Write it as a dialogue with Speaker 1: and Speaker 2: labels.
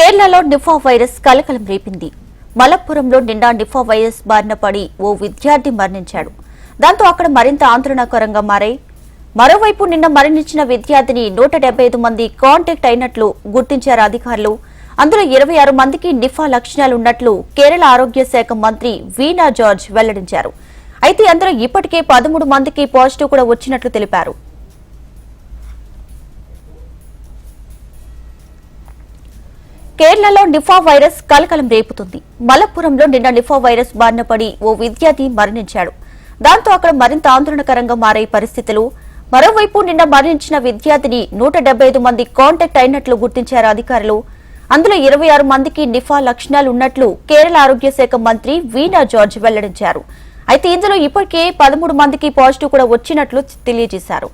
Speaker 1: కేరళలో Nipah virus కలకలం రేపింది. మలప్పురంలో నిండా నిఫా వైరస్ బారిన పడి ఓ విద్యార్థి మరణించాడు. దాంతో అక్కడ మరింత ఆందోళనకరంగా మారాయి. మరోవైపు నిన్న మరణించిన విద్యార్థిని నూట ఐదు మంది కాంటాక్ట్ అయినట్లు గుర్తించారు అధికారులు. అందులో ఇరవై ఆరు మందికి నిఫా లక్షణాలు ఉన్నట్లు కేరళ ఆరోగ్య శాఖ మంత్రి వీణా జార్జ్ వెల్లడించారు. అయితే అందులో ఇప్పటికే పదమూడు మందికి పాజిటివ్ కూడా వచ్చినట్లు తెలిపారు. కేరళలో నిఫా వైరస్ కలకలం రేపుతుంది. మలప్పురంలో నిన్న నిఫా వైరస్ బారిన పడి ఓ విద్యార్థి మరణించాడు. దాంతో అక్కడ మరింత ఆందోళనకరంగా మారే పరిస్థితులు. మరోవైపు నిన్న మరణించిన విద్యార్థిని నూట ఐదు మంది కాంటాక్ట్ అయినట్లు గుర్తించారు అధికారులు. అందులో ఇరవై ఆరు మందికి నిఫా లక్షణాలు ఉన్నట్లు కేరళ ఆరోగ్య శాఖ మంత్రి వీణా జార్జ్ వెల్లడించారు. అయితే ఇందులో ఇప్పటికే పదమూడు మందికి పాజిటివ్ కూడా వచ్చినట్లు తెలియజేశారు.